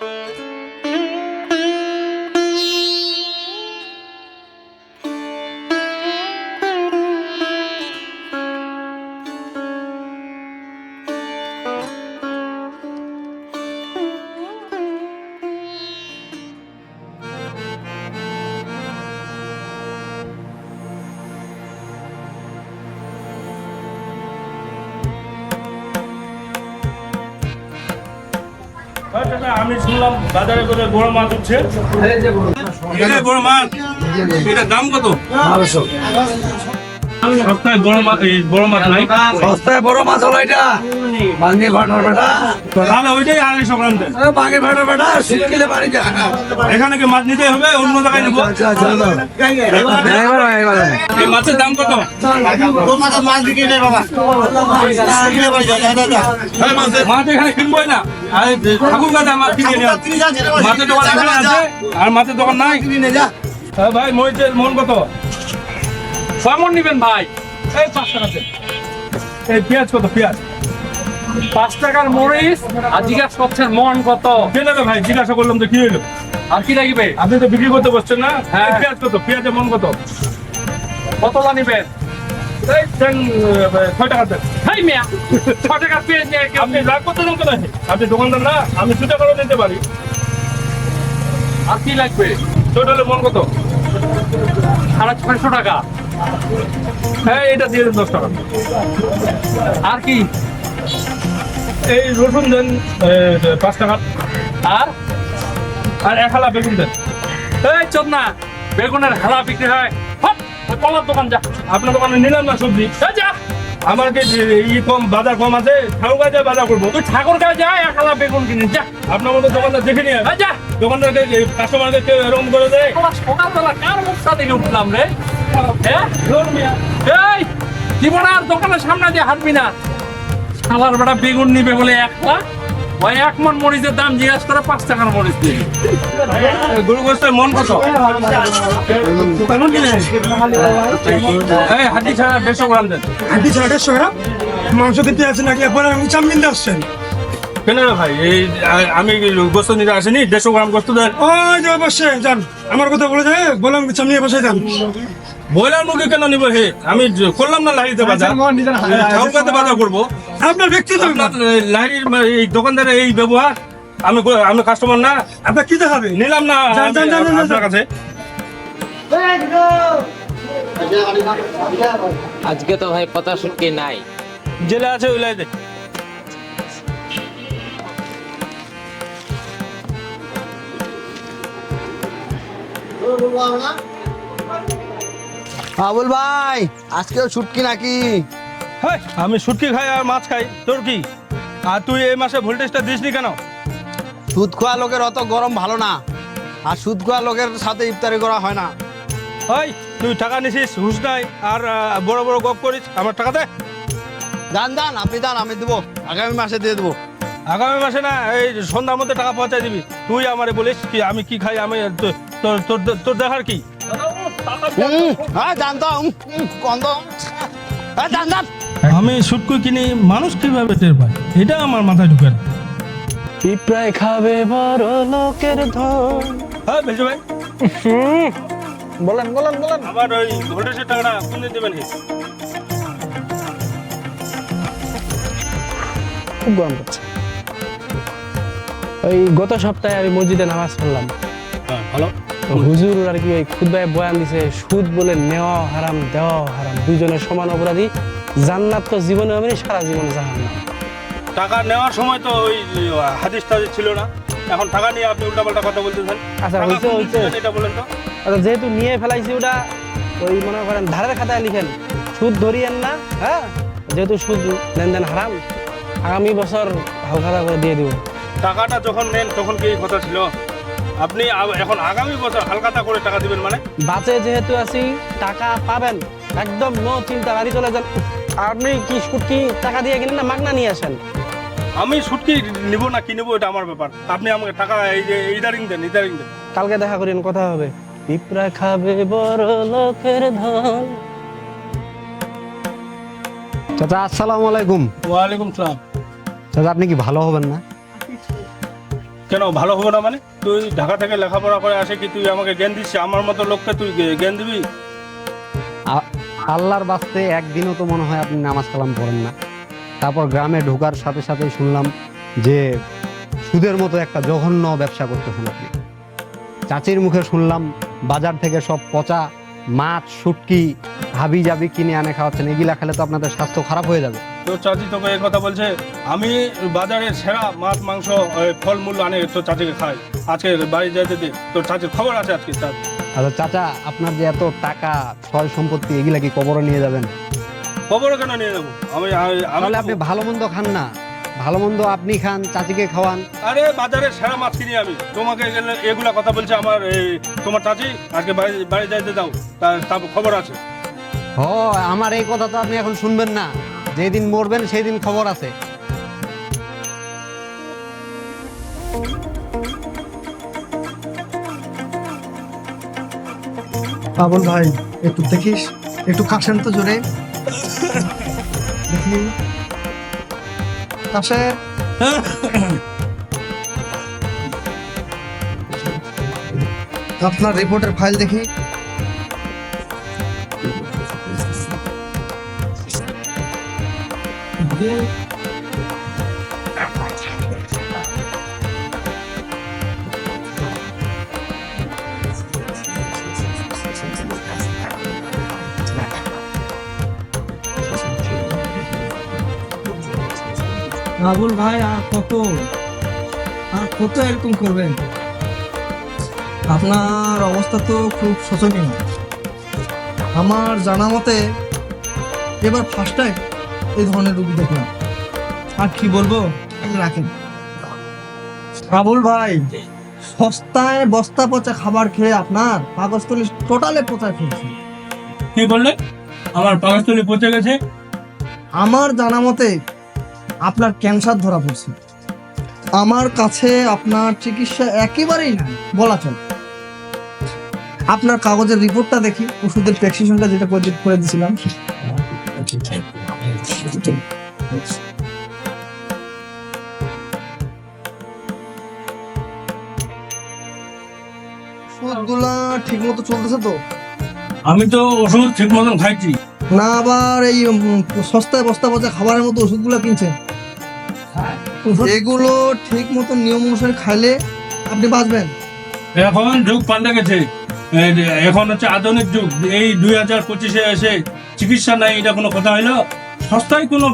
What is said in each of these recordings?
you. আমি শুনলাম বাজারে করে বড় মাছ উঠছে। এটা বড় মাছ? এটার দাম কত? সপ্তাহে বড় মাছ বড় মাছ নাই? সস্তায় বড় মাছ হলো এটা। বাঙ্গি ভাটার বেটা। তাহলে ওইটাই আড়াইশো গ্রাম বাঙ্গি ভাটার বেটা শীত বাড়ি যা। এখানে কি মাছ নিতে হবে? অন্য জায়গায় নেব? আচ্ছা আচ্ছা এবার এবার এই মাছের দাম কত? মাছ- মাছ এখানে কিনবোই না। আরে ঠাকুর কাছে মাছ কিনে নিয়ে আসছি। মাছের দোকান এখানে আছে? আর মাছের দোকান নাই? ভাই মরিচের মন কত? নিবেন ভাই। এই পাঁচ টাকা এই পেঁয়াজ কত? পেঁয়াজ। পাঁচ টাকার মরিচ আর জিজ্ঞাসা করছেন মন কত? কেন ভাই? জিজ্ঞাসা করলাম তো কি হলো আর কি লাগবে? আপনি তো বিক্রি করতে বসছেন না? হ্যাঁ। পেঁয়াজ কত? পেঁয়াজের মন কত? কতটা নিবেন? আপনি দোকানদার না? আমি দুটা করে নিতে পারি। আর কি লাগবে? টোটালে মন কত? সাড়ে ছয়শো টাকা। হ্যাঁ এটা দিয়ে দেন দশ টাকা। আর কি? এই রসুন দেন পাঁচ টাকা আর? আর এক হালা বেগুন দেন। এই চোদ না বেগুনের হালা বিক্রি হয়। কলার দোকান যা। আপনার দোকানে নিলাম না সবজি। যা। আমার কি ই কম বাজার কম আছে? ঠাকুর কাছে বাজার করব। তুই ঠাকুর গায়ে যা এক হালা বেগুন কিনে। যা। আপনার মতো দোকানদার দেখে নিয়ে যা। দোকানদারকে কাস্টমারকে কেউ এরকম করে দেয়। সকালবেলা কার মুখটা দেখে উঠলাম রে? হ্যাঁ? এই জীবন আর দোকানের সামনে দিয়ে হাঁটবি না শালার বেটা বেগুন নিবে বলে একটা ওই এক মন মরিচের দাম জিজ্ঞাসা করে পাঁচ টাকার মরিচ দিয়ে গরু গোস্তের মন কত? হাতি ছাড়া দেড়শো গ্রাম দেন। হাঁটি ছাড়া দেড়শো গ্রাম? মাংস দিতে আছে নাকি? আপনারা আসছেন। কেন ভাই এই আমি গোস্ত নিতে আসিনি দেড়শো গ্রাম গোস্ত দেন। ওই যে বসে যান আমার কথা বলে যায় বললাম চাউমিন বসে যান। ব্রয়লার মুরগি কেন নিবো হে? আমি করলাম না লাহিতে বাজার ঠাকুর বাজার করব। আপনার ব্যক্তিগত লাহির এই দোকানদারের এই ব্যবহার আমি আমি কাস্টমার না। আপনার কি দেখাবে? নিলাম না আপনার কাছে। আজকে তো ভাই কথা শুটকি নাই। জেলে আছে ওই লাইতে আবুল ভাই আজকেও ছুটকি নাকি? হ্যাঁ আমি শুটকি খাই আর মাছ খাই। তোর কি? আর তুই এই মাসে ভোল্টেজটা দিসনি কেন? সুদ খোয়া লোকের অত গরম ভালো না আর সুদ খোয়া লোকের সাথে ইফতারি করা হয় না। ওই তুই টাকা নিছিস হুস নাই আর বড় বড় গপ করিস আমার টাকা দে। যান যান আপনি যান আমি দেবো আগামী মাসে দিয়ে দেবো। আগামী মাসে না এই সন্ধ্যার মধ্যে টাকা পৌঁছাই দিবি। তুই আমারে বলিস কি আমি কি খাই আমি তো- তোর তোর তোর দেখার কি? হ্যাঁ হ্যাঁ আমি শুটকু কিনি মানুষ কীভাবে টের পায়? এটা আমার মাথায় ঢুকে না। পিঁপড়ায় খাবে বড় লোকের ধন। হ্যাঁ ভেজো ভাই। বলেন বলেন বলেন। আমার ওই ভোল্টেজের টাকাটা কোন দিন দেবেন খুব গরম করছে ওই গত সপ্তাহে আমি মসজিদে নামাজ পড়লাম। হ্যাঁ ভালো। হুজুর আর কি খুদ্ায় বয়ান দিছে সুদ বলে নেওয়া হারাম দেওয়া হারাম। দুইজনের সমান অপরাধী। জান্নাত তো জীবনে হবে সারা জীবনে টাকা নেওয়ার সময় তো ওই হাদিস টাদিস ছিল না। এখন টাকা নিয়ে আপনি উল্টাপাল্টা কথা বলতেছেন। আচ্ছা, হইছে, হইছে। এটা বলেন তো? আচ্ছা যেহেতু নিয়ে ফেলাইছি ওটা ওই মনে করেন ধারের খাতায় লিখেন সুদ ধরিয়েন না হ্যাঁ? যেহেতু সুদ লেনদেন হারাম আগামী বছর হালখাতা করে দিয়ে দিব। টাকাটা যখন নেন তখন কি এই কথা ছিল? আপনি এখন আগামী বছর হালকাতা করে টাকা দিবেন মানে? বাঁচে যেহেতু আছি টাকা পাবেন। একদম নো চিন্তা বাড়ি চলে যান। আপনি কি সুদ কি টাকা দিয়ে কিনেন না মাগনা নিয়ে আসেন? আমি ছুটকি নিব না কি নিব এটা আমার ব্যাপার। আপনি আমাকে টাকা এই যে ইদারিং দেন ইদারিং দেন। কালকে দেখা করেন কথা হবে। পিঁপড়া খাবে বড় লোকের ধন। চাচা আসসালামু আলাইকুম। ওয়ালাইকুম সালাম। চাচা আপনি কি ভালো হবেন না? কেন, ভালো হবে না মানে? তুই ঢাকা থেকে লেখাপড়া করে আসে কি তুই আমাকে জ্ঞান দিচ্ছিস? আমার মতো লোককে তুই জ্ঞান দিবি? আল্লাহর বাস্তে একদিনও তো মনে হয় আপনি নামাজ কালাম পড়েন না। তারপর গ্রামে ঢোকার সাথে সাথেই শুনলাম যে সুদের মতো একটা জঘন্য ব্যবসা করতেছেন আপনি। চাচির মুখে শুনলাম বাজার থেকে সব পচা মাছ, শুটকি হাবি জাবি কিনে আনে খাওয়াচ্ছেন। এগুলা খেলে তো আপনাদের স্বাস্থ্য খারাপ হয়ে যাবে। তোর চাচি তোকে এই কথা বলছে আমি বাজারে সেরা মাছ মাংস ফলমূল আনে তোর চাচিকে খাই। আজকে বাড়ি যাইতে দে তোর চাচির খবর আছে আজকে তার আচ্ছা চাচা আপনার যে এত টাকা সয় সম্পত্তি এগুলা কি কবরে নিয়ে যাবেন? খবর কেন নিয়ে যাব? আমি তাহলে আপনি ভালো মন্দ খান না। ভালো মন্দ আপনি খান চাচিকে খাওয়ান। আরে বাজারে সেরা মাছ কিনি আমি। তোমাকে এগুলা কথা বলছে আমার এই তোমার চাচি আজকে বাড়ি বাড়ি যাইতে দাও। তার খবর আছে। হ আমার এই কথা তো আপনি এখন শুনবেন না। যেদিন মরবেন সেই দিন খবর আছে। পাবল ভাই, একটু দেখিস, একটু কাশেন তো জোরে। দেখি। কাশের আপনার রিপোর্টের ফাইল দেখি। রাহুল ভাই, আর কত? আর কত এরকম করবেন? আপনার অবস্থা তো খুব শোচনীয়। আমার জানা মতে, এবার ফার্স্ট টাইম এই ধরনের রোগী দেখলাম আর কি বলব? রাখেন। রাহুল ভাই সস্তায় বস্তা পচা খাবার খেয়ে আপনার পাকস্থলী টোটালে পচা খেয়েছে। কি বললে? আমার পাকস্থলী পচে গেছে? আমার জানা মতে আপনার ক্যান্সার ধরা পড়ছে। আমার কাছে আপনার চিকিৎসা একেবারেই নাই বলা চলে। আপনার কাগজের রিপোর্টটা দেখি ওষুধের প্রেসক্রিপশনটা যেটা করে করে দিয়েছিলাম ওষুধগুলা ঠিক মতো চলতেছে তো? আমি তো ওষুধ ঠিক মতন খাইছি। না আবার এই উম, সস্তায় বস্তা পচা খাবারের মতো ওষুধগুলো কিনছেন? এগুলো ঠিক মতো নিয়ম অনুসারে খাইলে আপনি বাঁচবেন। এখন যুগ পাল্টে গেছে। এখন হচ্ছে আধুনিক যুগ। এই দুই হাজার পঁচিশে এসে চিকিৎসা নাই এটা কোনো কথা হইল? সস্তায় কোনো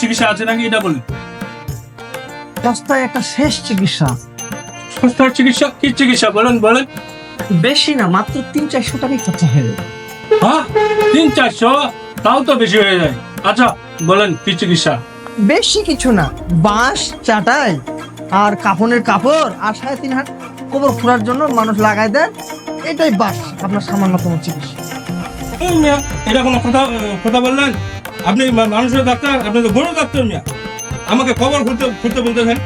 চিকিৎসা আছে নাকি এটা বলি সস্তায় একটা শেষ চিকিৎসা। সস্তার চিকিৎসা? কি চিকিৎসা বলেন বলেন। বেশি না মাত্র তিন চারশো টাকাই খরচা হয়ে যাবে হ্যাঁ তিন চারশো? তাও তো বেশি হয়ে যায়। আচ্ছা বলেন কি চিকিৎসা? বেশি কিছু না বাঁশ চাটাই আর কাপনের কাপড় আর সাড়ে তিন হাত কোবর খোঁড়ার জন্য মানুষ লাগাই দেয়। এটাই বাস আপনার সামান্যতম চিকিৎসা। এটা কোনো কথা কথা বললেন? আপনি মানুষের ডাক্তার আপনি তো গরু ডাক্তার মিয়া। আমাকে খবর খুঁজতে খুঁজতে বলতেছেন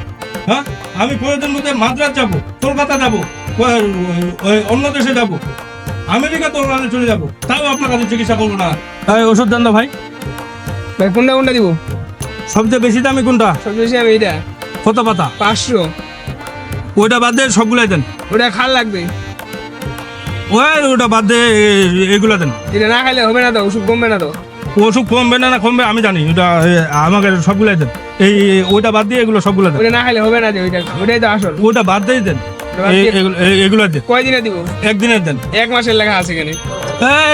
হ্যাঁ? আমি প্রয়োজন মধ্যে মাদ্রাজ যাব কলকাতা যাব অন্য দেশে যাব আমেরিকা তো চলে যাব তাও আপনার কাছে চিকিৎসা করব না। ওষুধ দেন ভাই। ভাই কোনটা কোনটা দিব? সবচেয়ে বেশি দামি কোনটা? সবচেয়ে বেশি আমি এটা কত পাতা? পাঁচশো। ওইটা বাদ দিয়ে সবগুলাই দেন। ওটা খাল লাগবে। ওই ওটা বাদ দিয়ে এগুলা দেন। এটা না খাইলে হবে না তো ওষুধ কমবে না তো। ওষুধ কমবে না না কমবে আমি জানি। ওটা আমাকে সবগুলাই দেন। এই ওইটা বাদ দিয়ে এগুলো সবগুলো দেন। না খাইলে হবে না যে ওইটা ওটাই তো আসল। ওটা বাদ দিয়ে দেন। এগুলো- দেন। কয়দিনে দিব? একদিনের দেন। এক মাসের লেখা আছে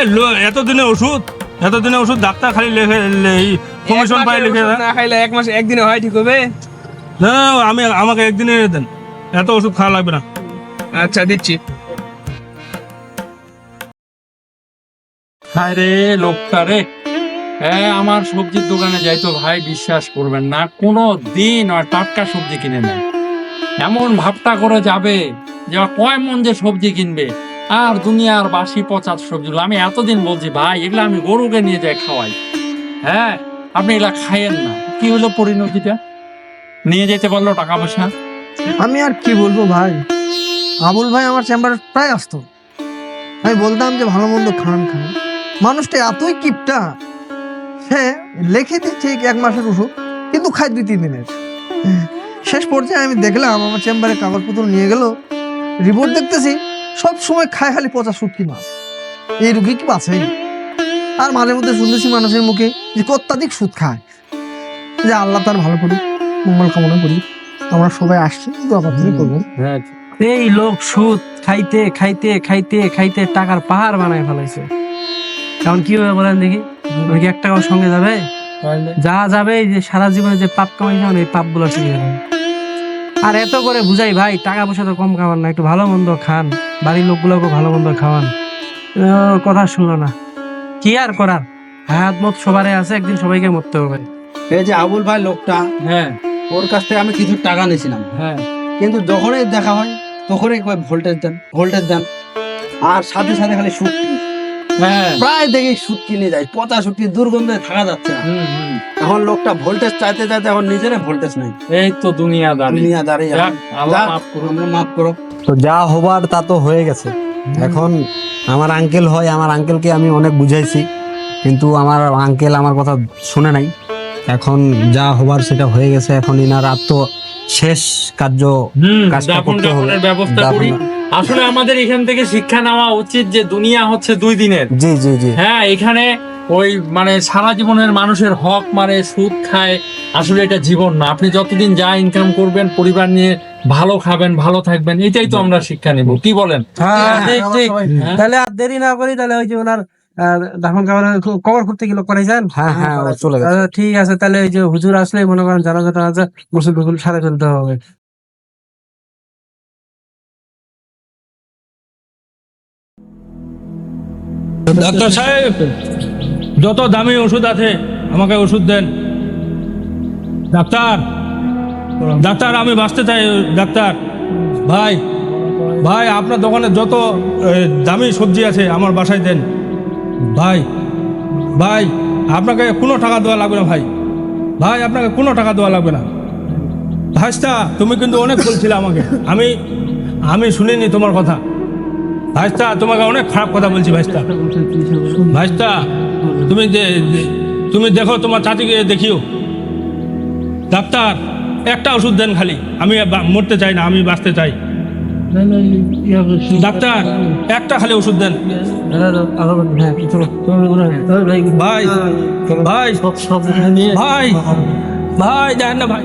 লো- এতদিনে ওষুধ এত এতদিনে ওষুধ ডাক্তার খালি লেখে কমিশন পাই লিখে না খাইলে এক মাস একদিনে হয় ঠিক হবে? না আমি আমাকে একদিনে দেন। এত ওষুধ খাওয়া লাগবে না। আচ্ছা দিচ্ছি। হায় রে লোকটা রে। হ্যাঁ আমার সবজির দোকানে যাই তো ভাই, বিশ্বাস করবেন না, কোনো দিন আর টাটকা সবজি কিনে নেয়। এমন ভাবটা করে যাবে যে কয় মন যে সবজি কিনবে। আর দুনিয়ার বাসি পচা সবজিগুলো, আমি এতদিন বলছি, ভাই, এগুলো আমি গরুকে নিয়ে যাই খাওয়াই। হ্যাঁ আপনি এগুলা খাইয়েন না। কি হলো পরিণতিটা? নিয়ে যেতে পারল টাকা পয়সা? আমি আর কি বলব ভাই? আবুল ভাই আমার চেম্বারে প্রায় আসতো। আমি বলতাম যে ভালো মন্দ খান খান। মানুষটা এতই কিপটা। সে লিখে দিচ্ছে এক মাসের ওষুধ, কিন্তু খায় দুই তিন দিনের। শেষ পর্যায়ে আমি দেখলাম আমার চেম্বারে কাগজপত্র নিয়ে গেল রিপোর্ট দেখতেছি, সব সময় খায় খালি পচা শুটকি মাছ। এই রুগী কি বাঁচেই আর মাঝে মধ্যে শুনতেছি মানুষের মুখে যে অত্যাধিক সুদ খায়। যে আল্লাহ তার ভালো করি মঙ্গল কামনা করি। আমরা সবাই আসছি দোয়া প্রার্থনা করবেন এই লোক সুদ খাইতে খাইতে খাইতে খাইতে টাকার পাহাড় বানায় ফেলাইছে। কারণ কি হবে বলেন দেখি? ওই কি এক টাকাও সঙ্গে যাবে? যা যাবে এই যে সারা জীবনে যে পাপ কামাই যাবেন এই পাপগুলো শিখে যাবেন আর এত করে বুঝাই ভাই টাকা পয়সা তো কম খাওয়ান না একটু ভালো মন্দ খান। বাড়ির লোকগুলোকে ভালো মন্দ খাওয়ান। কথা শুনলো না। কি আর করার? হায়াত মত সবারই আছে একদিন সবাইকে মরতে হবে। এই যে আবুল ভাই লোকটা হ্যাঁ। ওর কাছ থেকে আমি কিছু টাকা নিয়েছিলাম। হ্যাঁ। কিন্তু যখনই দেখা হয় তখনই কয় ভোল্টেজ দেন ভোল্টেজ দেন। আর সাথে সাথে খালি হ্যাঁ প্রায় দেখি সুট কিনে যায় পচা সুটকি দুর্গন্ধে থাকা যাচ্ছে না। হুম, হুম। এখন লোকটা ভোল্টেজ চাইতে চাইতে এখন নিজেরা ভোল্টেজ নাই। এই তো দুনিয়াদারি। দুনিয়া দাঁড়িয়ে যাক, আল্লাহ মাফ করুন। আমরা মাফ করো তো যা হবার তা তো হয়ে গেছে। এখন আমার আঙ্কেল হয় আমার আঙ্কেলকে আমি অনেক বুঝাইছি কিন্তু আমার আঙ্কেল আমার কথা শুনে নাই। এখন যা হবার সেটা হয়ে গেছে এখন ইনার আত্ম শেষ কার্য কাজটা করতে হবে। ব্যবস্থা করি। আসলে আমাদের এখান থেকে শিক্ষা নেওয়া উচিত যে দুনিয়া হচ্ছে দুই দিনের। জি জি জি। হ্যাঁ এখানে ওই মানে সারা জীবনের মানুষের হক মারে সুদ খায় আসলে এটা জীবন না। আপনি যতদিন যা ইনকাম করবেন পরিবার নিয়ে ভালো খাবেন ভালো থাকবেন এটাই তো আমরা শিক্ষা নেব। কি বলেন? হ্যাঁ সবাই- হ্যাঁ। তাহলে আর দেরি না করি তাহলে ওই যে ওনার আহ, দাফন কবর করতে গেল করাইছেন হ্যাঁ হ্যাঁ চলে গেছে। ঠিক আছে তাহলে ওই যে হুজুর আসলে মনে করেন জানা জানা আছে গোসল গোসল সারে ফেলতে হবে। ডাক্তার সাহেব, যত দামি ওষুধ আছে, আমাকে ওষুধ দেন। ডাক্তার ডাক্তার, আমি বাঁচতে চাই, ডাক্তার। ভাই ভাই, আপনার দোকানে যত দামি সবজি আছে, আমার বাসায় দেন। ভাই ভাই, আপনাকে কোনো টাকা দেওয়া লাগবে না, ভাই। ভাই, আপনাকে কোনো টাকা দেওয়া লাগবে না। ভাইস্তা, তুমি কিন্তু অনেক বলছিলে আমাকে। আমি আমি শুনিনি তোমার কথা। ভাইস্তা, তোমাকে অনেক খারাপ কথা বলছি, ভাইস্তা। ভাইস্তা, তুমি তুমি দেখো, তোমার চাচিকে দেখিও। ডাক্তার, একটা ওষুধ দেন খালি। আমি মরতে চাই না, আমি বাঁচতে চাই। ডাক্তার, একটা খালি ওষুধ দেন। ভাই ভাই ভাই ভাই, দেন না ভাই।